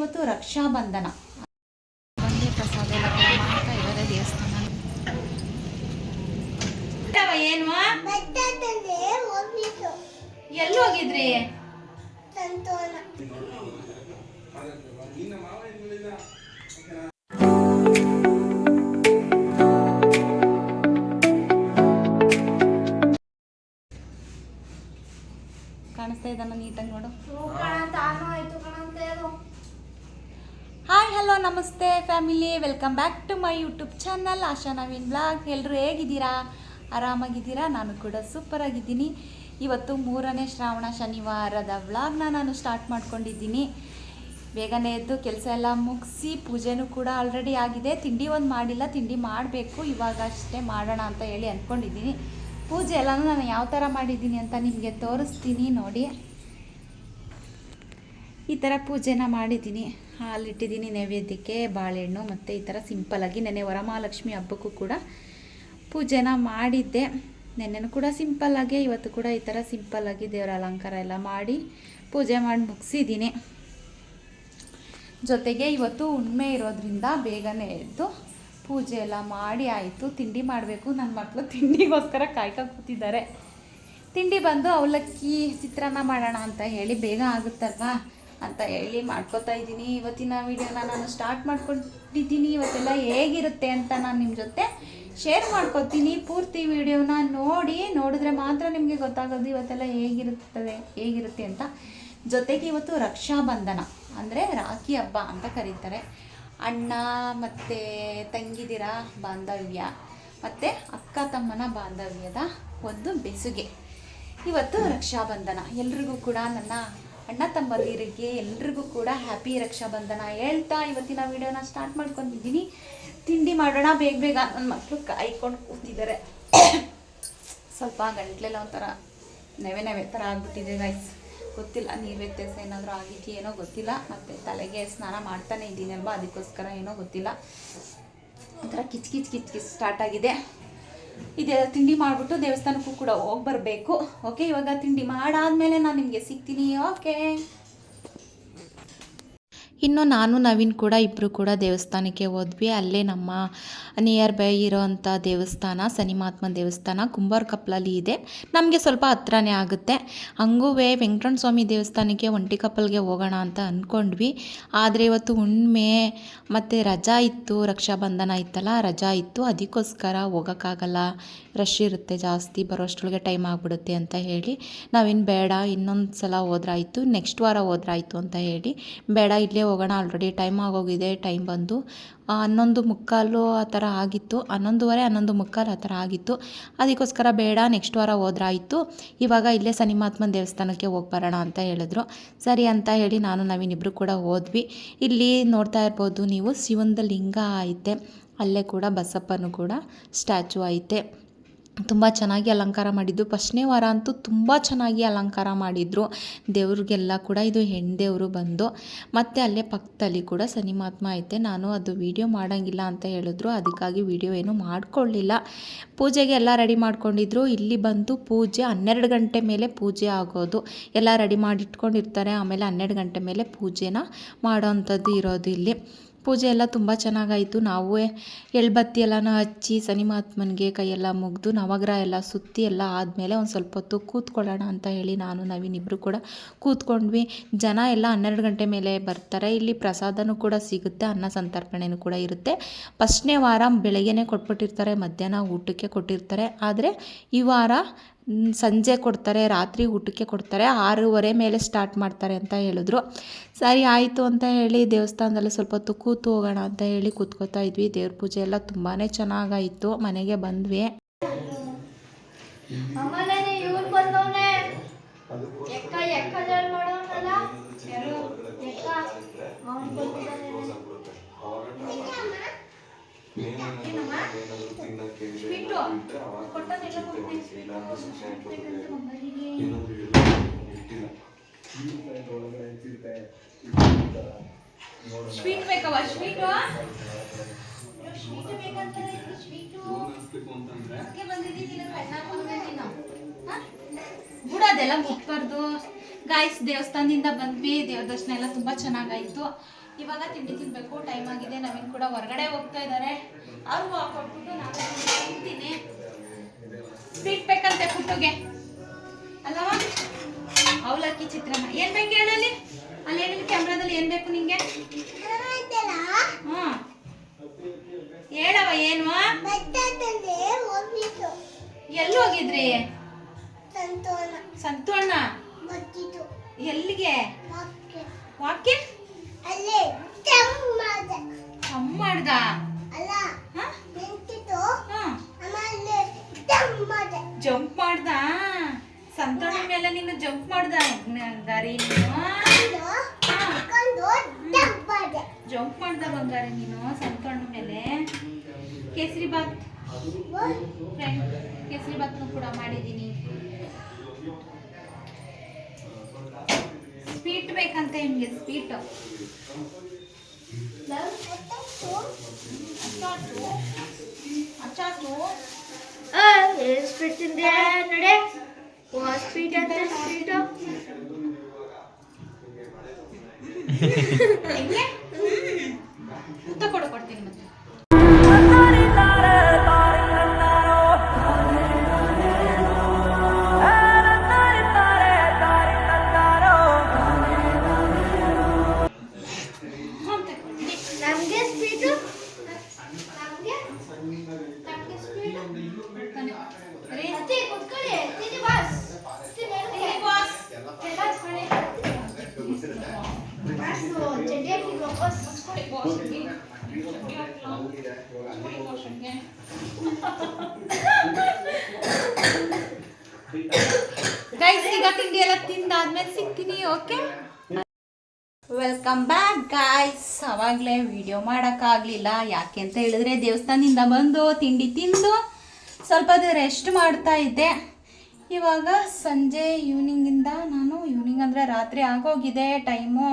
ಇವತ್ತು ರಕ್ಷಾಬಂಧನ ಬಂದೆ ಪ್ರಸಾದ ಎಲ್ಲ ಕೂಡ ಮಾಡ್ತಾ ಇದ್ದಾರೆ ದೇವಸ್ಥಾನ ಏನು ಎಲ್ಲಿ ಹೋಗಿದ್ರಿ? ಕಾಣಿಸ್ತಾ ಇದ್ದಾನ ನೀಟಾಗಿ ನೋಡು. ನಮಸ್ತೆ family, welcome back to my YouTube channel. Asha Naveen blog. ಎಲ್ಲರೂ ಹೇಗಿದ್ದೀರಾ? ಆರಾಮಾಗಿದ್ದೀರಾ? ನಾನು ಕೂಡ ಸೂಪರ್ ಆಗಿದ್ದೀನಿ ಇವತ್ತು ಮೂರನೇ ಶ್ರಾವಣ ಶನಿವಾರದ ವ್ಲಾಗ್ನ ನಾನು ಸ್ಟಾರ್ಟ್ ಮಾಡ್ಕೊಂಡಿದ್ದೀನಿ. ಬೇಗನೆ ಎದ್ದು ಕೆಲಸ ಎಲ್ಲ ಮುಗಿಸಿ ಪೂಜೆನೂ ಕೂಡ ಆಲ್ರೆಡಿ ಆಗಿದೆ. ತಿಂಡಿ ಒಂದು ಮಾಡಿಲ್ಲ, ತಿಂಡಿ ಮಾಡಬೇಕು. ಇವಾಗ ಅಷ್ಟೇ ಮಾಡೋಣ ಅಂತ ಹೇಳಿ ಅಂದ್ಕೊಂಡಿದ್ದೀನಿ. ಪೂಜೆ ಎಲ್ಲನೂ ನಾನು ಯಾವ ಥರ ಮಾಡಿದ್ದೀನಿ ಅಂತ ನಿಮಗೆ ತೋರಿಸ್ತೀನಿ ನೋಡಿ. ಈ ಥರ ಪೂಜೆನ ಮಾಡಿದ್ದೀನಿ. ಹಾಲಿಟ್ಟಿದ್ದೀನಿ ನೈವೇದ್ಯಕ್ಕೆ, ಬಾಳೆಹಣ್ಣು ಮತ್ತು ಈ ಥರ ಸಿಂಪಲ್ಲಾಗಿ ನೆನೆ ವರಮಹಾಲಕ್ಷ್ಮಿ ಹಬ್ಬಕ್ಕೂ ಕೂಡ ಪೂಜೆನ ಮಾಡಿದ್ದೆ. ನೆನ್ನೆನೂ ಕೂಡ ಸಿಂಪಲ್ಲಾಗಿ ಇವತ್ತು ಕೂಡ ಈ ಥರ ಸಿಂಪಲ್ಲಾಗಿ ದೇವರ ಅಲಂಕಾರ ಎಲ್ಲ ಮಾಡಿ ಪೂಜೆ ಮಾಡಿ ಮುಗಿಸಿದ್ದೀನಿ. ಜೊತೆಗೆ ಇವತ್ತು ಉಣ್ಮೆ ಇರೋದ್ರಿಂದ ಬೇಗನೆ ಎದ್ದು ಪೂಜೆ ಎಲ್ಲ ಮಾಡಿ ಆಯಿತು. ತಿಂಡಿ ಮಾಡಬೇಕು. ನನ್ನ ಮಕ್ಕಳು ತಿಂಡಿಗೋಸ್ಕರ ಕಾಯ್ಕೊ ಕೂತಿದ್ದಾರೆ. ತಿಂಡಿ ಬಂದು ಅವಲಕ್ಕಿ, ಚಿತ್ರಾನ್ನ ಮಾಡೋಣ ಅಂತ ಹೇಳಿ ಬೇಗ ಆಗುತ್ತಲ್ವಾ? ಅಂತ ಹೇಳಿ ಮಾಡ್ಕೊತಾ ಇದ್ದೀನಿ. ಇವತ್ತಿನ ವಿಡಿಯೋನ ನಾನು ಸ್ಟಾರ್ಟ್ ಮಾಡ್ಕೊಂಡಿದ್ದೀನಿ. ಇವತ್ತೆಲ್ಲ ಹೇಗಿರುತ್ತೆ ಅಂತ ನಾನು ನಿಮ್ಮ ಜೊತೆ ಶೇರ್ ಮಾಡ್ಕೊತೀನಿ. ಪೂರ್ತಿ ವಿಡಿಯೋನ ನೋಡಿ, ನೋಡಿದ್ರೆ ಮಾತ್ರ ನಿಮಗೆ ಗೊತ್ತಾಗೋದು ಇವತ್ತೆಲ್ಲ ಹೇಗಿರುತ್ತದೆ, ಹೇಗಿರುತ್ತೆ ಅಂತ. ಜೊತೆಗೆ ಇವತ್ತು ರಕ್ಷಾಬಂಧನ ಅಂದರೆ ರಾಖಿ ಹಬ್ಬ ಅಂತ ಕರೀತಾರೆ. ಅಣ್ಣ ಮತ್ತು ತಂಗಿದಿರ ಬಾಂಧವ್ಯ, ಮತ್ತು ಅಕ್ಕ ತಮ್ಮನ ಬಾಂಧವ್ಯದ ಒಂದು ಬೆಸುಗೆ. ಇವತ್ತು ರಕ್ಷಾಬಂಧನ ಎಲ್ರಿಗೂ ಕೂಡ ನನ್ನ ಅಣ್ಣ ತಮ್ಮಂದಿರಿಗೆ ಎಲ್ರಿಗೂ ಕೂಡ ಹ್ಯಾಪಿ ರಕ್ಷಾಬಂಧನ. ಹೇಳ್ತಾ ಇವತ್ತಿನ ವಿಡಿಯೋನ ಸ್ಟಾರ್ಟ್ ಮಾಡ್ಕೊಂಡಿದ್ದೀನಿ ತಿಂಡಿ ಮಾಡೋಣ, ಬೇಗ ಬೇಗ. ನನ್ನ ಮಕ್ಕಳು ಕಾಯ್ಕೊಂಡು ಕೂತಿದ್ದಾರೆ. ಸ್ವಲ್ಪ ಗಂಟ್ಲೆಲ್ಲ ಒಂಥರ ನೆವೆ ನೆವೆ ಥರ ಆಗ್ಬಿಟ್ಟಿದೆ ಗೈಸ್ ಗೊತ್ತಿಲ್ಲ, ನೀರು ವ್ಯತ್ಯಾಸ ಏನಾದರೂ ಆಗಿದೆಯೋ ಏನೋ ಗೊತ್ತಿಲ್ಲ. ಮತ್ತು ತಲೆಗೆ ಸ್ನಾನ ಮಾಡ್ತಾನೆ ಇದ್ದೀನಲ್ವ ಅದಕ್ಕೋಸ್ಕರ ಏನೋ ಗೊತ್ತಿಲ್ಲ. ಒಂಥರ ಕಿಚ್ ಕಿಚ್ ಕಿಚ್ ಕಿಚ್ ಸ್ಟಾರ್ಟ್ ಆಗಿದೆ. ಇದೆ, ತಿಂಡಿ ಮಾಡಿಬಿಟ್ಟು ದೇವಸ್ಥಾನಕ್ಕೂ ಕೂಡ ಹೋಗಿ ಬರಬೇಕು ಓಕೆ ಇವಾಗ ತಿಂಡಿ ಮಾಡಾದಮೇಲೆ ನಾನು ನಿಮಗೆ ಸಿಗ್ತೀನಿ ಓಕೆ ಇನ್ನು ನಾನು, ನವೀನ್ ಕೂಡ ಇಬ್ಬರು ಕೂಡ ದೇವಸ್ಥಾನಕ್ಕೆ ಹೋದ್ವಿ. ಅಲ್ಲೇ ನಮ್ಮ ನಿಯರ್ ಬೈ ಇರೋವಂಥ ದೇವಸ್ಥಾನ ಸನಿಮಾತ್ಮ ದೇವಸ್ಥಾನ ಕುಂಬಾರ್ ಕಪ್ಪಲಲ್ಲಿ ಇದೆ. ನಮಗೆ ಸ್ವಲ್ಪ ಹತ್ರನೇ ಆಗುತ್ತೆ. ಹಂಗೂ ವೆಂಕಟರಣ ಸ್ವಾಮಿ ದೇವಸ್ಥಾನಕ್ಕೆ ಒಂಟಿ ಕಪ್ಪಲ್ಗೆ ಹೋಗೋಣ ಅಂತ ಅಂದ್ಕೊಂಡ್ವಿ ಆದರೆ ಇವತ್ತು ಹುಣ್ಣಿಮೆ ಮತ್ತು ರಜಾ ಇತ್ತು, ರಕ್ಷಾಬಂಧನ ಇತ್ತಲ್ಲ, ರಜಾ ಇತ್ತು. ಅದಕ್ಕೋಸ್ಕರ ಹೋಗೋಕ್ಕಾಗಲ್ಲ. ರಶ್ ಇರುತ್ತೆ ಜಾಸ್ತಿ, ಬರೋಷ್ಟರೊಳಗೆ ಟೈಮ್ ಆಗಿಬಿಡುತ್ತೆ ಅಂತ ಹೇಳಿ. ನಾವಿನ್ನು ಬೇಡ ಇನ್ನೊಂದು ಸಲ ಹೋದ್ರಾಯಿತು ನೆಕ್ಸ್ಟ್ ವಾರ ಹೋದ್ರಾಯಿತು ಅಂತ ಹೇಳಿ. ಬೇಡ, ಇಲ್ಲೇ ಹೋಗೋಣ ಆಲ್ರೆಡಿ ಟೈಮ್ ಆಗೋಗಿದೆ ಟೈಮ್ ಬಂದು. ಹನ್ನೊಂದು ಮುಕ್ಕಾಲು ಆ ಥರ ಆಗಿತ್ತು. ಹನ್ನೊಂದುವರೆ, ಹನ್ನೊಂದು ಮುಕ್ಕಾಲು ಆ ಥರ ಆಗಿತ್ತು. ಅದಕ್ಕೋಸ್ಕರ ಬೇಡ ನೆಕ್ಸ್ಟ್ ವಾರ ಹೋದ್ರಾಯ್ತು. ಇವಾಗ ಇಲ್ಲೇ ಸನಿಮಾತ್ಮನ ದೇವಸ್ಥಾನಕ್ಕೆ ಹೋಗಿ ಬರೋಣ ಅಂತ ಹೇಳಿದ್ರು. ಸರಿ ಅಂತ ಹೇಳಿ ನಾನು ನಾವಿನ್ನಿಬ್ರು ಕೂಡ ಹೋದ್ವಿ. ಇಲ್ಲಿ ನೋಡ್ತಾ ಇರ್ಬೋದು ನೀವು ಶಿವಂದ ಲಿಂಗ ಐತೆ. ಅಲ್ಲೇ ಕೂಡ ಬಸಪ್ಪನೂ ಕೂಡ ಸ್ಟ್ಯಾಚು ಐತೆ. ತುಂಬ ಚೆನ್ನಾಗಿ ಅಲಂಕಾರ ಮಾಡಿದ್ದು ಫಸ್ಟ್ನೇ ವಾರ ಅಂತೂ ತುಂಬ ಚೆನ್ನಾಗಿ ಅಲಂಕಾರ ಮಾಡಿದರು. ದೇವ್ರಿಗೆಲ್ಲ ಕೂಡ ಇದು ಹೆಣ್ದೇವರು ಬಂದು, ಮತ್ತು ಅಲ್ಲೇ ಪಕ್ಕದಲ್ಲಿ ಕೂಡ ಸನಿಮಾತ್ಮ ಐತೆ. ನಾನು ಅದು ವಿಡಿಯೋ ಮಾಡೋಂಗಿಲ್ಲ ಅಂತ ಹೇಳಿದ್ರು. ಅದಕ್ಕಾಗಿ ವಿಡಿಯೋ ಏನು ಮಾಡಿಕೊಳ್ಳಿಲ್ಲ. ಪೂಜೆಗೆ ಎಲ್ಲ ರೆಡಿ ಮಾಡ್ಕೊಂಡಿದ್ರು. ಇಲ್ಲಿ ಬಂದು ಪೂಜೆ ಹನ್ನೆರಡು ಗಂಟೆ ಮೇಲೆ ಪೂಜೆ ಆಗೋದು. ಎಲ್ಲ ರೆಡಿ ಮಾಡಿ ಇಟ್ಕೊಂಡಿರ್ತಾರೆ ಆಮೇಲೆ ಹನ್ನೆರಡು ಗಂಟೆ ಮೇಲೆ ಪೂಜೆನ ಮಾಡೋವಂಥದ್ದು ಇರೋದು ಇಲ್ಲಿ. ಪೂಜೆ ಎಲ್ಲ ತುಂಬ ಚೆನ್ನಾಗಾಯಿತು. ನಾವು ಎಳ್ಬತ್ತಿ ಎಲ್ಲನೂ ಹಚ್ಚಿ ಸನಿಮಾತ್ಮನಿಗೆ ಕೈಯೆಲ್ಲ ಮುಗಿದು ನವಗ್ರಹ ಎಲ್ಲ ಸುತ್ತಿ ಎಲ್ಲ ಆದಮೇಲೆ ಒಂದು ಸ್ವಲ್ಪ ಹೊತ್ತು ಕೂತ್ಕೊಳ್ಳೋಣ ಅಂತ ಹೇಳಿ ನಾನು, ನವೀನ್ ಇಬ್ಬರು ಕೂಡ ಕೂತ್ಕೊಂಡ್ವಿ. ಜನ ಎಲ್ಲ ಹನ್ನೆರಡು ಗಂಟೆ ಮೇಲೆ ಬರ್ತಾರೆ. ಇಲ್ಲಿ ಪ್ರಸಾದನೂ ಕೂಡ ಸಿಗುತ್ತೆ, ಅನ್ನ ಸಂತರ್ಪಣೆನೂ ಕೂಡ ಇರುತ್ತೆ. ಫಸ್ಟ್ನೇ ವಾರ ಬೆಳಗ್ಗೆನೇ ಕೊಟ್ಬಿಟ್ಟಿರ್ತಾರೆ, ಮಧ್ಯಾಹ್ನ ಊಟಕ್ಕೆ ಕೊಟ್ಟಿರ್ತಾರೆ. ಆದರೆ ಈ ವಾರ ಸಂಜೆ ಕೊಡ್ತಾರೆ, ರಾತ್ರಿ ಊಟಕ್ಕೆ ಕೊಡ್ತಾರೆ, ಆರೂವರೆ ಮೇಲೆ ಸ್ಟಾರ್ಟ್ ಮಾಡ್ತಾರೆ ಅಂತ ಹೇಳಿದ್ರು. ಸರಿ, ಆಯಿತು ಅಂತ ಹೇಳಿ ದೇವಸ್ಥಾನದಲ್ಲಿ ಸ್ವಲ್ಪ ಹೊತ್ತು ಕೂತು ಹೋಗೋಣ ಅಂತ ಹೇಳಿ ಕೂತ್ಕೋತಾ ಇದ್ವಿ. ದೇವ್ರ ಪೂಜೆ ಎಲ್ಲ ತುಂಬಾ ಚೆನ್ನಾಗಾಯಿತು. ಮನೆಗೆ ಬಂದ್ವಿ. ಸ್ವೀಟು ಬೇಕವ ಸ್ವೀಟು ಸ್ವೀಟ್ ಬಂದಿದ್ದೀನಿ ಬಿಡೋದೆಲ್ಲ ಮುಟ್ಬಾರ್ದು ಗಾಯ್ಸ್ ದೇವಸ್ಥಾನದಿಂದ ಬಂದ್ವಿ. ದೇವ್ರ ದರ್ಶನ ಎಲ್ಲ ತುಂಬ ಚೆನ್ನಾಗಾಯಿತು. ಇವಾಗ ತಿಂಡಿ ತಿನ್ಬೇಕು ಟೈಮ್ ಆಗಿದೆ ನವೀನ್ ಕೂಡ ಹೊರಗಡೆ ಹೋಗ್ತಾ ಇದ್ದಾರೆ ಅವ್ರಿಗೂ ಹಾಕೊಟ್ಬಿಟ್ಟು ನಾನು ತಿಂತೀನಿ ಸ್ವೀಟ್ ಬೇಕಂತೆ ಪುಟ್ಟುಗೆ ಅಲ್ಲವಾ? ಅವಲಕ್ಕಿ ಚಿತ್ರಾನ್ನ. ಏನ್ ಬೇಕು ಹೇಳಲ್ಲಿ ಅಲ್ಲಿ? ಏನಿಲ್ಲ ಕ್ಯಾಮ್ರಾದಲ್ಲಿ ಏನ್ ಬೇಕು ನಿಂಗೆ? ಹ್ಮ್. ಹೇಳವ ಏನು ಎಲ್ಲಿ ಹೋಗಿದ್ರಿ? ಸಂತೋಣ. ಎಲ್ಲಿಗೆ? ವಾಕ್ಯ? ಮಾಡ್ದ? ಜಂಪ್ ಮಾಡ್ದ. ಸಂತೋಣ ಮೇಲೆ ನೀನು ಜಂಪ್ ಮಾಡ್ದ ಬಂಗಾರಿ ನೀನು? ಜಂಪ್ ಮಾಡ್ದ. ಬಂಗಾರಿ ನೀನು ಸಂತೋಣ ಮೇಲೆ? ಕೇಸರಿ ಬಾತ್. ಫ್ರೆಂಡ್ ಕೇಸರಿ ಬಾತ್ನು ಕೂಡ ಮಾಡಿದ್ದೀನಿ. ಸ್ವೀಟ್ ಬೇಕಂತ ನಿಮಗೆ ಸ್ವೀಟ್ ಅಚ್ಚಾಟು ಅಚ್ಚಾಟು ಸ್ವೀಟ್ ತಿಂದೆ ನಡೆ ಸ್ವೀಟ್ ಅಂತ ಸ್ವೀಟು ಹೆಂಗೆ ಕೊಡು ಕೊಡ್ತೀನಿ ಮತ್ತೆ. ಗೈಸ್ ಈಗ ತಿಂಡಿ ಎಲ್ಲ ತಿಂದಾದ್ಮೇಲೆ ಸಿಗ್ತೀನಿ ಓಕೆ ವೆಲ್ಕಮ್ ಬ್ಯಾಕ್ ಗಾಯ್ಸ್ ಅವಾಗಲೇ ವಿಡಿಯೋ ಮಾಡೋಕ್ಕಾಗಲಿಲ್ಲ. ಯಾಕೆ ಅಂತ ಹೇಳಿದ್ರೆ ದೇವಸ್ಥಾನದಿಂದ ಬಂದು ತಿಂಡಿ ತಿಂದು ಸ್ವಲ್ಪ ರೆಸ್ಟ್ ಮಾಡ್ತಾ ಇದ್ದೆ. ಇವಾಗ ಸಂಜೆ ಈವ್ನಿಂಗಿಂದ ನಾನು ಈವ್ನಿಂಗ್ ಅಂದರೆ ರಾತ್ರಿ ಆಗೋಗಿದೆ ಟೈಮು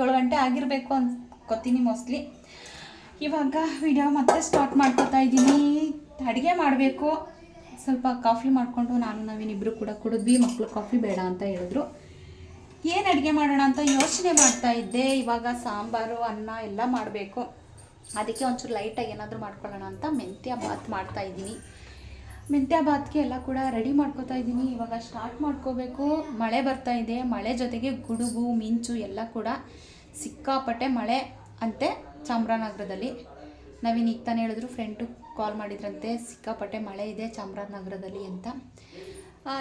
ಏಳು ಗಂಟೆ ಆಗಿರಬೇಕು ಅನ್ಕೋತೀನಿ ಮೋಸ್ಟ್ಲಿ ಇವಾಗ ವಿಡಿಯೋ ಮತ್ತೆ ಸ್ಟಾರ್ಟ್ ಮಾಡ್ಕೋತಾ ಇದ್ದೀನಿ. ಅಡುಗೆ ಮಾಡಬೇಕು. ಸ್ವಲ್ಪ ಕಾಫಿ ಮಾಡಿಕೊಂಡು ನಾನು, ನವೀನ್ ಇಬ್ಬರು ಕೂಡ ಕುಡಿದ್ವಿ. ಮಕ್ಕಳು ಕಾಫಿ ಬೇಡ ಅಂತ ಹೇಳಿದ್ರು. ಏನು ಅಡುಗೆ ಮಾಡೋಣ ಅಂತ ಯೋಚನೆ ಮಾಡ್ತಾ ಇದ್ದೆ. ಇವಾಗ ಸಾಂಬಾರು, ಅನ್ನ ಎಲ್ಲ ಮಾಡಬೇಕು. ಅದಕ್ಕೆ ಒಂಚೂರು ಲೈಟಾಗಿ ಏನಾದರೂ ಮಾಡ್ಕೊಳ್ಳೋಣ ಅಂತ ಮೆಂತ್ಯ ಬಾತ್ ಮಾಡ್ತಾ ಇದ್ದೀನಿ. ಮೆಂತ್ಯ ಬಾತ್ಗೆ ಎಲ್ಲ ಕೂಡ ರೆಡಿ ಮಾಡ್ಕೋತಾ ಇದ್ದೀನಿ. ಇವಾಗ ಸ್ಟಾರ್ಟ್ ಮಾಡ್ಕೋಬೇಕು. ಮಳೆ ಬರ್ತಾ ಇದೆ. ಮಳೆ ಜೊತೆಗೆ ಗುಡುಗು ಮಿಂಚು ಎಲ್ಲ ಕೂಡ ಸಿಕ್ಕಾಪಟ್ಟೆ ಮಳೆ ಅಂತೆ ಚಾಮರಾಜನಗರದಲ್ಲಿ ನವೀನ್ ಈಗ ತಾನೇ ಹೇಳಿದ್ರು ಫ್ರೆಂಡು ಕಾಲ್ ಮಾಡಿದ್ರಂತೆ ಸಿಕ್ಕಾಪಟ್ಟೆ ಮಳೆ ಇದೆ ಚಾಮರಾಜನಗರದಲ್ಲಿ ಅಂತ.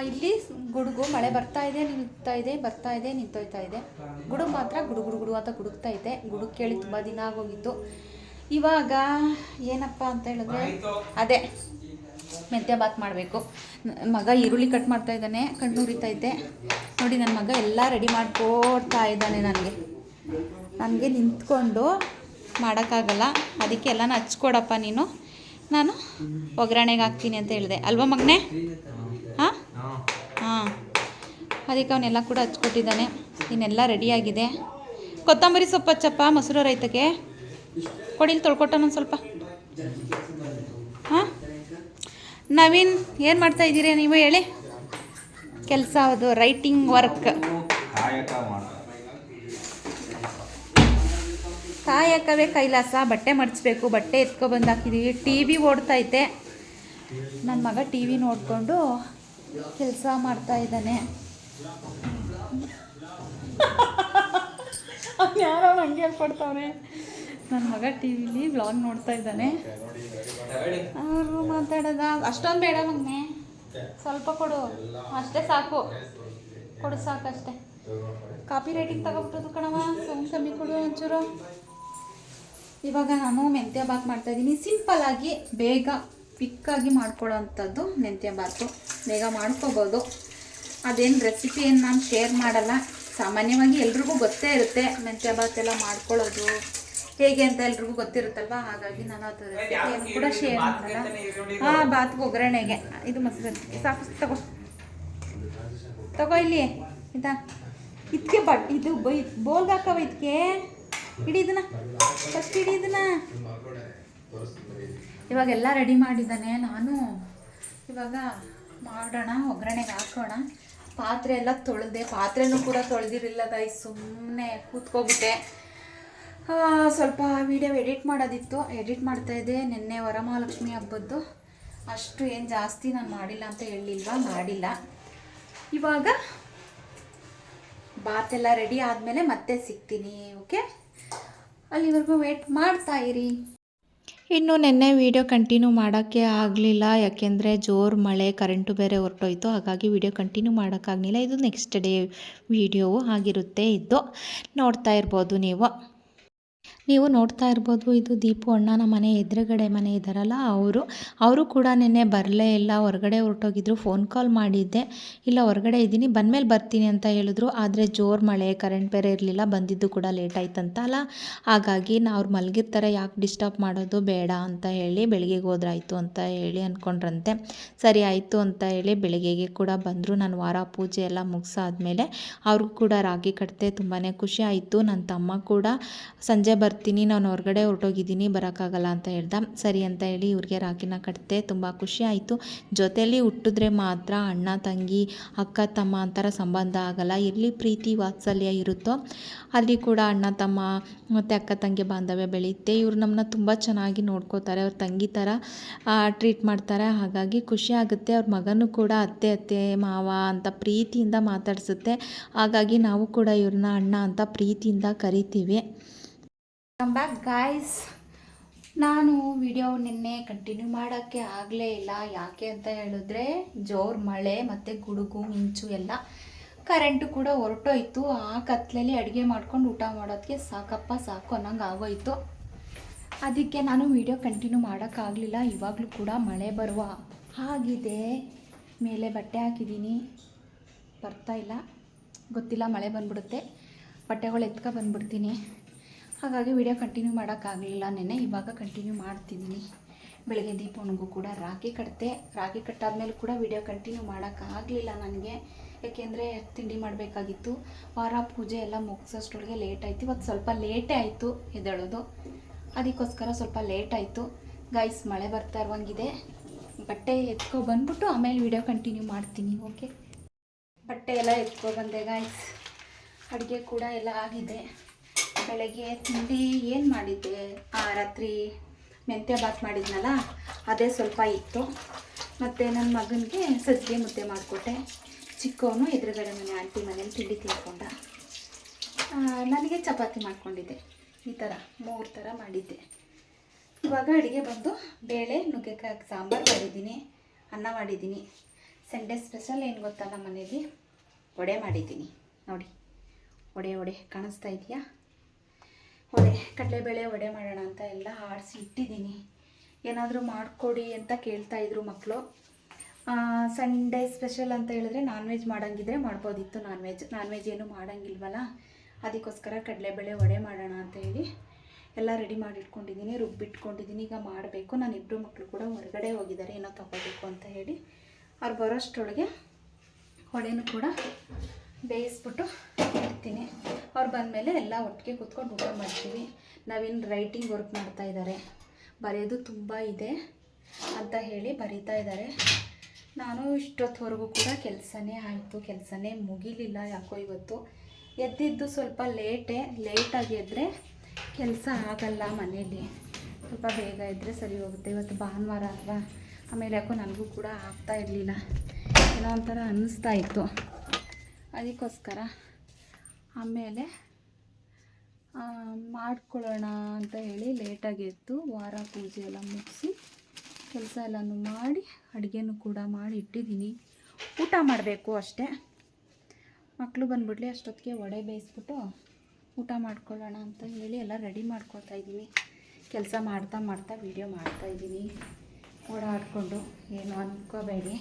ಇಲ್ಲಿ ಗುಡುಗು ಮಳೆ ಬರ್ತಾ ಇದೆ ನಿಲ್ತಾ ಇದೆ ಬರ್ತಾ ಇದೆ ನಿಂತೋಯ್ತಾ ಇದೆ. ಗುಡುಗು ಮಾತ್ರ ಗುಡು ಗುಡು ಗುಡು ಅಂತ ಗುಡುಗ್ತಾ ಇದೆ. ಗುಡುಗು ಕೇಳಿ ತುಂಬ ದಿನ ಆಗೋಗಿತ್ತು. ಇವಾಗ ಏನಪ್ಪ ಅಂತ ಹೇಳಿದ್ರೆ ಅದೇ ಮೆಂತ್ಯ ಬಾತ್ ಮಾಡಬೇಕು. ಮಗ ಈರುಳ್ಳಿ ಕಟ್ ಮಾಡ್ತಾ ಇದ್ದಾನೆ, ಕಣ್ಣು ಹುರಿತೈತೆ ನೋಡಿ ನನ್ನ ಮಗ ಎಲ್ಲ ರೆಡಿ ಮಾಡಿಕೊಡ್ತಾ ಇದ್ದಾನೆ ನನಗೆ. ನನಗೆ ನಿಂತ್ಕೊಂಡು ಮಾಡೋಕ್ಕಾಗಲ್ಲ. ಅದಕ್ಕೆ ಎಲ್ಲನೂ ಹಚ್ಕೊಡಪ್ಪ ನೀನು. ನಾನು ಒಗ್ಗರಣೆಗೆ ಹಾಕ್ತೀನಿ ಅಂತ ಹೇಳಿದೆ. ಅಲ್ವಾ ಮಗನೇ? ಹಾಂ? ಹಾಂ. ಅದಕ್ಕೆ ಅವನ್ನೆಲ್ಲ ಕೂಡ ಹಚ್ಕೊಟ್ಟಿದ್ದಾನೆ. ಇನ್ನೆಲ್ಲ ರೆಡಿಯಾಗಿದೆ ಕೊತ್ತಂಬರಿ ಸೊಪ್ಪು ಹಚ್ಚಪ್ಪ ಮೊಸರು ರೈತಕ್ಕೆ. ಕೊಡಿಲಿ ತೊಳ್ಕೊಟ್ಟ ಒಂದು ಸ್ವಲ್ಪ. ಹಾಂ? ನವೀನ್, ಏನು ಮಾಡ್ತಾ ಇದ್ದೀರಾ ನೀವು ಹೇಳಿ? ಕೆಲಸ ಅದು ರೈಟಿಂಗ್ ವರ್ಕ್ ಕಾಯಕವೇ ಕೈಲಾಸ, ಬಟ್ಟೆ ಮಡಚಬೇಕು, ಬಟ್ಟೆ ಎತ್ಕೊಬಂದು ಹಾಕಿದ್ದೀವಿ ಟಿ ವಿ ಓಡ್ತೈತೆ ನನ್ನ ಮಗ ಟಿ ವಿ ನೋಡಿಕೊಂಡು ಕೆಲಸ ಮಾಡ್ತಾ ಇದ್ದಾನೆ. ಯಾರೋ ಹಂಗೆ ಹೇಳ್ಕೊಡ್ತಾವ್ರೆ. ನನ್ನ ಮಗ ಟಿ ವಿಲಿ ವ್ಲಾಗ್ ನೋಡ್ತಾ ಇದ್ದಾನೆ. ಅವರು ಮಾತಾಡೋದ? ಅಷ್ಟೊಂದು ಬೇಡ ಮಗನೆ ಸ್ವಲ್ಪ ಕೊಡು. ಅಷ್ಟೇ ಸಾಕು. ಕೊಡು ಸಾಕಷ್ಟೇ ಕಾಪಿ ರೈಟಿಂಗ್ ತಗೊಬಿಟ್ಟದು ಕಣವ ಸೌಂಡ್ ಕಮ್ಮಿ ಕೊಡು ಒಂಚೂರು. ಇವಾಗ ನಾನು ಮೆಂತ್ಯ ಬಾತ್ ಮಾಡ್ತಾಯಿದ್ದೀನಿ ಸಿಂಪಲ್ಲಾಗಿ ಬೇಗ ಕ್ವಿಕ್ಕಾಗಿ ಮಾಡ್ಕೊಳ್ಳೋ ಅಂಥದ್ದು ಮೆಂತ್ಯ ಬಾತು ಬೇಗ ಮಾಡ್ಕೋಬೋದು. ಅದೇನು ರೆಸಿಪಿ ಏನು ನಾನು ಶೇರ್ ಮಾಡಲ್ಲ. ಸಾಮಾನ್ಯವಾಗಿ ಎಲ್ರಿಗೂ ಗೊತ್ತೇ ಇರುತ್ತೆ ಮೆಂತ್ಯ ಬಾತ್ ಎಲ್ಲ ಮಾಡ್ಕೊಳ್ಳೋದು. ಹೇಗೆ ಅಂತ ಎಲ್ರಿಗೂ ಗೊತ್ತಿರುತ್ತಲ್ವ? ಹಾಗಾಗಿ ನಾನು ಅದು ರೆಸಿಪಿಯನ್ನು ಕೂಡ ಶೇರ್ ಮಾಡಲ್ಲ ಹಾಂ ಬಾತ್ಗೆ ಒಗ್ಗರಣೆಗೆ. ಇದು ಮೊಸರು ಸಾಕು ತಗೋ. ತಗೋ ಇಲ್ಲಿ. ಆಯ್ತಾ ಇದಕ್ಕೆ ಬಟ್ ಇದು ಬೈ ಬೋಲ್ಗೆ ಹಾಕವ ಇದಕ್ಕೆ ಇಡೀ ಇದನ್ನ. ಫಸ್ಟ್ ಇಡೀ ಇದನ್ನ. ಇವಾಗೆಲ್ಲ ರೆಡಿ ಮಾಡಿದ್ದಾನೆ ನಾನು. ಇವಾಗ ಮಾಡೋಣ ಒಗ್ಗರಣೆಗೆ ಹಾಕೋಣ. ಪಾತ್ರೆ ಎಲ್ಲ ತೊಳೆದೆ ಪಾತ್ರೆನೂ ಕೂಡ ತೊಳೆದಿರಲಿಲ್ಲ ಗಾಯ್ ಸುಮ್ಮನೆ ಕೂತ್ಕೊಬಿಟ್ಟೆ. ಸ್ವಲ್ಪ ವಿಡಿಯೋ ಎಡಿಟ್ ಮಾಡೋದಿತ್ತು. ಎಡಿಟ್ ಮಾಡ್ತಾಯಿದ್ದೆ ನಿನ್ನೆ ವರಮಹಾಲಕ್ಷ್ಮಿ ಹಬ್ಬದ್ದು. ಅಷ್ಟು ಏನು ಜಾಸ್ತಿ ನಾನು ಮಾಡಿಲ್ಲ ಅಂತ ಹೇಳಿಲ್ವಾ? ಮಾಡಿಲ್ಲ. ಇವಾಗ ಬಾತೆಲ್ಲ ರೆಡಿ ಆದಮೇಲೆ ಮತ್ತೆ ಸಿಗ್ತೀನಿ ಓಕೆ ಅಲ್ಲಿವರೆಗೂ ವೇಟ್ ಮಾಡ್ತಾ ಇರಿ. ಇನ್ನು ನಿನ್ನೆ ವೀಡಿಯೋ ಕಂಟಿನ್ಯೂ ಮಾಡೋಕ್ಕೆ ಆಗಲಿಲ್ಲ. ಯಾಕೆಂದರೆ ಜೋರು ಮಳೆ ಕರೆಂಟು ಬೇರೆ ಹೊರಟೋಯ್ತು. ಹಾಗಾಗಿ ವೀಡಿಯೋ ಕಂಟಿನ್ಯೂ ಮಾಡೋಕ್ಕಾಗಲಿಲ್ಲ. ಇದು ನೆಕ್ಸ್ಟ್ ಡೇ ವೀಡಿಯೋವು ಆಗಿರುತ್ತೆ ಇದ್ದು ನೋಡ್ತಾ ಇರ್ಬೋದು ನೀವು. ನೀವು ನೋಡ್ತಾ ಇರ್ಬೋದು, ಇದು ದೀಪು ಅಣ್ಣನ ಮನೆ ಎದುರುಗಡೆ ಮನೆ ಇದ್ದಾರಲ್ಲ ಅವರು ಅವರು ಕೂಡ ನಿನ್ನೆ ಬರಲೇ ಇಲ್ಲ, ಹೊರಗಡೆ ಹೊರಟೋಗಿದ್ರು ಫೋನ್ ಕಾಲ್ ಮಾಡಿದ್ದೆ. ಇಲ್ಲ, ಹೊರಗಡೆ ಇದ್ದೀನಿ, ಬಂದಮೇಲೆ ಬರ್ತೀನಿ ಅಂತ ಹೇಳಿದ್ರು, ಆದರೆ ಜೋರು ಮಳೆ ಕರೆಂಟ್ ಬೇರೆ ಇರಲಿಲ್ಲ, ಬಂದಿದ್ದು ಕೂಡ ಲೇಟ್ ಆಯ್ತಂತ ಅಲ್ಲ. ಹಾಗಾಗಿ ನಾ ಅವ್ರು ಮಲಗಿರ್ತಾರೆ, ಯಾಕೆ ಡಿಸ್ಟರ್ಬ್ ಮಾಡೋದು ಬೇಡ ಅಂತ ಹೇಳಿ ಬೆಳಗ್ಗೆಗೆ ಹೋದ್ರಾಯ್ತು ಅಂತ ಹೇಳಿ ಅಂದ್ಕೊಂಡ್ರಂತೆ ಸರಿ, ಆಯಿತು ಅಂತ ಹೇಳಿ ಬೆಳಗ್ಗೆಗೆ ಕೂಡ ಬಂದರು, ನಾನು ವಾರ ಪೂಜೆ ಎಲ್ಲ ಮುಗಿಸಾದ್ಮೇಲೆ ಅವ್ರಿಗೂ ಕೂಡ ರಾಗಿ ಕಟ್ತೆ ತುಂಬಾ ಖುಷಿ ಆಯಿತು. ನನ್ನ ತಮ್ಮ ಕೂಡ ಸಂಜೆ ಬರ್ತೀನಿ, ನಾನು ಹೊರಗಡೆ ಹೊರಟೋಗಿದ್ದೀನಿ, ಬರೋಕ್ಕಾಗಲ್ಲ ಅಂತ ಹೇಳ್ದ. ಸರಿ ಅಂತ ಹೇಳಿ ಇವ್ರಿಗೆ ರಾಖಿನ ಕಟ್ತೆ ತುಂಬ ಖುಷಿ ಆಯಿತು. ಜೊತೆಯಲ್ಲಿ ಹುಟ್ಟಿದ್ರೆ ಮಾತ್ರ ಅಣ್ಣ, ತಂಗಿ, ಅಕ್ಕ, ತಮ್ಮ ಅಂತರ ಸಂಬಂಧ ಆಗಲ್ಲ. ಎಲ್ಲಿ ಪ್ರೀತಿ ವಾತ್ಸಲ್ಯ ಇರುತ್ತೋ, ಅಲ್ಲಿ ಕೂಡ ಅಣ್ಣ, ತಮ್ಮ ಮತ್ತು ಅಕ್ಕ, ತಂಗಿ ಬಾಂಧವ್ಯ ಬೆಳೆಯುತ್ತೆ. ಇವ್ರು ನಮ್ಮನ್ನ ತುಂಬ ಚೆನ್ನಾಗಿ ನೋಡ್ಕೋತಾರೆ, ಅವ್ರ ತಂಗಿ ಥರ ಟ್ರೀಟ್ ಮಾಡ್ತಾರೆ. ಹಾಗಾಗಿ ಖುಷಿ ಆಗುತ್ತೆ. ಅವ್ರ ಮಗನೂ ಕೂಡ ಅತ್ತೆ ಅತ್ತೆ, ಮಾವ ಅಂತ ಪ್ರೀತಿಯಿಂದ ಮಾತಾಡಿಸುತ್ತೆ. ಹಾಗಾಗಿ ನಾವು ಕೂಡ ಇವ್ರನ್ನ ಅಣ್ಣ ಅಂತ ಪ್ರೀತಿಯಿಂದ ಕರಿತೀವಿ. ಕಮ್ ಬ್ಯಾಕ್ ಗಾಯ್ಸ್ ನಾನು ವಿಡಿಯೋ ನಿನ್ನೆ ಕಂಟಿನ್ಯೂ ಮಾಡೋಕ್ಕೆ ಆಗಲೇ ಇಲ್ಲ. ಯಾಕೆ ಅಂತ ಹೇಳಿದ್ರೆ, ಜೋರು ಮಳೆ ಮತ್ತು ಗುಡುಗು, ಮಿಂಚು ಎಲ್ಲ ಕರೆಂಟು ಕೂಡ ಹೊರಟೋಯ್ತು. ಆ ಕತ್ಲಲ್ಲಿ ಅಡುಗೆ ಮಾಡ್ಕೊಂಡು ಊಟ ಮಾಡೋದಕ್ಕೆ ಸಾಕಪ್ಪ, ಸಾಕು ಅನ್ನಂಗೆ ಆಗೋಯ್ತು. ಅದಕ್ಕೆ ನಾನು ವಿಡಿಯೋ ಕಂಟಿನ್ಯೂ ಮಾಡೋಕ್ಕಾಗಲಿಲ್ಲ ಇವಾಗಲೂ ಕೂಡ ಮಳೆ ಬರುವ ಆಗಿದೆ ಮೇಲೆ ಬಟ್ಟೆ ಹಾಕಿದ್ದೀನಿ. ಬರ್ತಾ ಇಲ್ಲ. ಗೊತ್ತಿಲ್ಲ, ಮಳೆ ಬಂದ್ಬಿಡುತ್ತೆ. ಬಟ್ಟೆಗಳು ಎತ್ಕೊ ಬಂದ್ಬಿಡ್ತೀನಿ. ಹಾಗಾಗಿ ವಿಡಿಯೋ ಕಂಟಿನ್ಯೂ ಮಾಡೋಕ್ಕಾಗಲಿಲ್ಲ ನೆನೆ ಇವಾಗ ಕಂಟಿನ್ಯೂ ಮಾಡ್ತಿದ್ದೀನಿ ಬೆಳಗ್ಗೆ ದೀಪವನಿಗೂ ಕೂಡ ರಾಗಿ ಕಟ್ತೆ ರಾಗಿ ಕಟ್ಟಾದ್ಮೇಲೆ ಕೂಡ ವಿಡಿಯೋ ಕಂಟಿನ್ಯೂ ಮಾಡೋಕ್ಕಾಗಲಿಲ್ಲ ನನಗೆ. ಯಾಕೆಂದರೆ ತಿಂಡಿ ಮಾಡಬೇಕಾಗಿತ್ತು. ವಾರ ಪೂಜೆ ಎಲ್ಲ ಮುಗಿಸೋಷ್ಟೊಳಗೆ ಲೇಟ್ ಆಯಿತು. ಇವತ್ತು ಸ್ವಲ್ಪ ಲೇಟೇ ಆಯಿತು ಎದ್ದೇಳೋದು. ಅದಕ್ಕೋಸ್ಕರ ಸ್ವಲ್ಪ ಲೇಟ್ ಆಯಿತು. ಗೈಸ್ ಮಳೆ ಬರ್ತಾ ಇರುವಂಗಿದೆ. ಬಟ್ಟೆ ಎತ್ಕೊ ಬಂದ್ಬಿಟ್ಟು ಆಮೇಲೆ ವಿಡಿಯೋ ಕಂಟಿನ್ಯೂ ಮಾಡ್ತೀನಿ ಓಕೆ ಬಟ್ಟೆ ಎಲ್ಲ ಎತ್ಕೊ ಬಂದೆ ಗಾಯ್ಸ್ ಅಡುಗೆ ಕೂಡ ಎಲ್ಲ ಆಗಿದೆ. ಬೆಳಗ್ಗೆ ತಿಂಡಿ ಏನು ಮಾಡಿದ್ದೆ? ಆ, ರಾತ್ರಿ ಮೆಂತ್ಯ ಬಾತ್ ಮಾಡಿದ್ನಲ್ಲ, ಅದೇ ಸ್ವಲ್ಪ ಇತ್ತು. ಮತ್ತು ನನ್ನ ಮಗನಿಗೆ ಸಜ್ಜಿಗೆ ಮುದ್ದೆ ಮಾಡಿಕೊಟ್ಟೆ. ಚಿಕ್ಕವನು ಎದುರುಗಡೆ ಮನೆ, ಆಂಟಿ ಮನೇಲಿ ತಿಂಡಿ ತಿಳ್ಕೊಂಡ ನನಗೆ ಚಪಾತಿ ಮಾಡಿಕೊಂಡಿದ್ದೆ. ಈ ಥರ ಮೂರು ಥರ ಮಾಡಿದ್ದೆ. ಇವಾಗ ಅಡುಗೆ ಬಂದು ಬೇಳೆ, ನುಗ್ಗೆಕಾಯಿ, ಸಾಂಬಾರು ಮಾಡಿದ್ದೀನಿ. ಅನ್ನ ಮಾಡಿದ್ದೀನಿ. ಸಂಡೇ ಸ್ಪೆಷಲ್ ಏನು ಗೊತ್ತಲ್ಲ ಮನೇಲಿ ವಡೆ ಮಾಡಿದ್ದೀನಿ. ನೋಡಿ, ವಡೆ ವಡೆ. ಕಾಣಿಸ್ತಾ ಇದೆಯಾ? ವಡೆ ಕಡಲೆಬೇಳೆ ವಡೆ ಮಾಡೋಣ ಅಂತ ಎಲ್ಲ ಆಡಿಸಿ ಇಟ್ಟಿದ್ದೀನಿ. ಏನಾದರೂ ಮಾಡಿಕೊಡಿ ಅಂತ ಕೇಳ್ತಾ ಇದ್ರು ಮಕ್ಕಳು ಸಂಡೇ ಸ್ಪೆಷಲ್ ಅಂತ ಹೇಳಿದ್ರೆ ನಾನ್ ವೆಜ್ ಮಾಡೋಂಗಿದ್ರೆ ಮಾಡ್ಬೋದಿತ್ತು ನಾನ್ ವೆಜ್ ನಾನ್ ವೆಜ್ ಏನು ಮಾಡೋಂಗಿಲ್ವಲ್ಲ? ಅದಕ್ಕೋಸ್ಕರ ಕಡಲೆಬೇಳೆ ವಡೆ ಮಾಡೋಣ ಅಂತ ಹೇಳಿ ಎಲ್ಲ ರೆಡಿ ಮಾಡಿಟ್ಕೊಂಡಿದ್ದೀನಿ, ರುಬ್ಬಿಟ್ಕೊಂಡಿದ್ದೀನಿ. ಈಗ ಮಾಡಬೇಕು. ನಾನು ಇಬ್ಬರು ಮಕ್ಕಳು ಕೂಡ ಹೊರಗಡೆ ಹೋಗಿದ್ದಾರೆ. ಏನೋ ತಗೋಬೇಕು ಅಂತ ಹೇಳಿ. ಅವ್ರು ಬರೋಷ್ಟರೊಳಗೆ ವಡೆನೂ ಕೂಡ ಬೇಯಿಸ್ಬಿಟ್ಟು ಇಡ್ತೀನಿ. ಅವ್ರು ಬಂದಮೇಲೆ ಎಲ್ಲ ಒಟ್ಟಿಗೆ ಕೂತ್ಕೊಂಡು ಊಟ ಮಾಡ್ತೀವಿ. ನಾವಿನ್ನು ರೈಟಿಂಗ್ ವರ್ಕ್ ಮಾಡ್ತಾ ಇದ್ದಾರೆ ಬರೆಯೋದು ತುಂಬ ಇದೆ ಅಂತ ಹೇಳಿ ಬರೀತಾ ಇದ್ದಾರೆ ನಾನು ಇಷ್ಟೊತ್ತವರೆಗೂ ಕೂಡ ಕೆಲಸನೇ ಆಯಿತು. ಕೆಲಸನೇ ಮುಗಿಲಿಲ್ಲ ಯಾಕೋ ಇವತ್ತು. ಎದ್ದಿದ್ದು ಸ್ವಲ್ಪ ಲೇಟೇ ಲೇಟಾಗಿ ಎದ್ದರೆ ಕೆಲಸ ಆಗಲ್ಲ ಮನೇಲಿ. ಸ್ವಲ್ಪ ಬೇಗ ಇದ್ದರೆ ಸರಿ ಹೋಗುತ್ತೆ. ಇವತ್ತು ಭಾನುವಾರ ಅಲ್ವಾ? ಆಮೇಲೆ ಯಾಕೋ ನನಗೂ ಕೂಡ ಆಗ್ತಾ ಇರಲಿಲ್ಲ. ಏನೋ ಒಂಥರ ಅನ್ನಿಸ್ತಾ ಇತ್ತು. ಅದಕ್ಕೋಸ್ಕರ ಆಮೇಲೆ ಮಾಡ್ಕೊಳ್ಳೋಣ ಅಂತ ಹೇಳಿ ಲೇಟಾಗಿ ಎದ್ದು ವಾರ ಪೂಜೆ ಎಲ್ಲ ಮುಗಿಸಿ ಕೆಲಸ ಎಲ್ಲನೂ ಮಾಡಿ ಅಡುಗೆನೂ ಕೂಡ ಮಾಡಿ ಇಟ್ಟಿದ್ದೀನಿ. ಊಟ ಮಾಡಬೇಕು ಅಷ್ಟೇ. ಮಕ್ಕಳು ಬಂದ್ಬಿಡ್ಲಿ ಅಷ್ಟೊತ್ತಿಗೆ ವಡೆ ಬೇಯಿಸ್ಬಿಟ್ಟು ಊಟ ಮಾಡ್ಕೊಳ್ಳೋಣ ಅಂತ ಹೇಳಿ ಎಲ್ಲ ರೆಡಿ ಮಾಡ್ಕೊಳ್ತಾ ಇದ್ದೀನಿ. ಕೆಲಸ ಮಾಡ್ತಾ ಮಾಡ್ತಾ ವೀಡಿಯೋ ಮಾಡ್ತಾ ಇದ್ದೀನಿ. ಓಡಾಡಿಕೊಂಡು ಏನು ಅಂದ್ಕೋಬೇಡಿ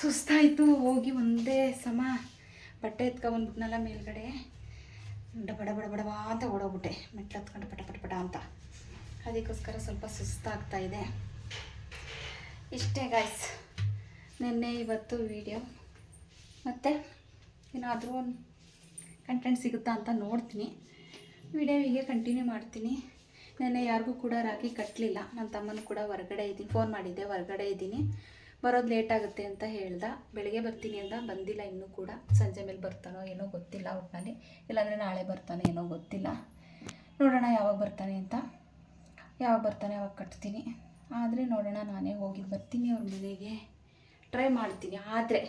ಸುಸ್ತಾಯಿತು, ಹೋಗಿ ಒಂದೇ ಸಮ ಬಟ್ಟೆ ಎತ್ಕೊಂಬಂದ್ಬಿಟ್ನಲ್ಲ ಮೇಲ್ಗಡೆ. ಬಡ ಬಡ ಡಬ ಅಂತ ಓಡೋಗ್ಬಿಟ್ಟೆ. ಮೆಟ್ಲು ಹತ್ಕೊಂಡು ಪಟ ಪಟ ಪಟ ಅಂತ. ಅದಕ್ಕೋಸ್ಕರ ಸ್ವಲ್ಪ ಸುಸ್ತಾಗ್ತಾ ಇದೆ. ಇಷ್ಟೇ ಗಾಯ್ಸ್ ನಿನ್ನೆ ಇವತ್ತು ವೀಡಿಯೋ ಮತ್ತು ಏನಾದರೂ ಒಂದು ಕಂಟೆಂಟ್ ಸಿಗುತ್ತಾ ಅಂತ ನೋಡ್ತೀನಿ. ವಿಡಿಯೋ ಹೀಗೆ ಕಂಟಿನ್ಯೂ ಮಾಡ್ತೀನಿ. ನೆನ್ನೆ ಯಾರಿಗೂ ಕೂಡ ರಾಗಿ ಕಟ್ಟಲಿಲ್ಲ ನನ್ನ ತಮ್ಮನೂ ಕೂಡ ಹೊರಗಡೆ ಇದ್ದೀನಿ. ಫೋನ್ ಮಾಡಿದ್ದೆ, ಹೊರಗಡೆ ಇದ್ದೀನಿ. ಬರೋದು ಲೇಟ್ ಆಗುತ್ತೆ ಅಂತ ಹೇಳ್ದ. ಬೆಳಿಗ್ಗೆ ಬರ್ತೀನಿ ಅಂತ ಬಂದಿಲ್ಲ ಇನ್ನೂ ಕೂಡ. ಸಂಜೆ ಮೇಲೆ ಬರ್ತಾನೋ ಏನೋ ಗೊತ್ತಿಲ್ಲ ಒಟ್ಟಿನಲ್ಲಿ ಇಲ್ಲಾಂದರೆ ನಾಳೆ ಬರ್ತಾನೋ ಏನೋ ಗೊತ್ತಿಲ್ಲ. ನೋಡೋಣ ಯಾವಾಗ ಬರ್ತಾನೆ ಅಂತ. ಯಾವಾಗ ಬರ್ತಾನೆ ಯಾವಾಗ ಕಟ್ತೀನಿ. ಆದರೆ ನೋಡೋಣ, ನಾನೇ ಹೋಗಿ ಬರ್ತೀನಿ ಅವ್ರ ಮನೆಗೆ. ಟ್ರೈ ಮಾಡ್ತೀನಿ, ಆದರೆ.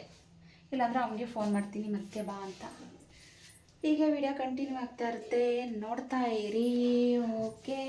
ಇಲ್ಲಾಂದರೆ ಅವನಿಗೆ ಫೋನ್ ಮಾಡ್ತೀನಿ, ಮತ್ತೆ ಬಾ ಅಂತ. ಹೀಗೆ ವಿಡಿಯೋ ಕಂಟಿನ್ಯೂ ಆಗ್ತಾ ಇರುತ್ತೆ. ನೋಡ್ತಾ ಇರಿ ಓಕೆ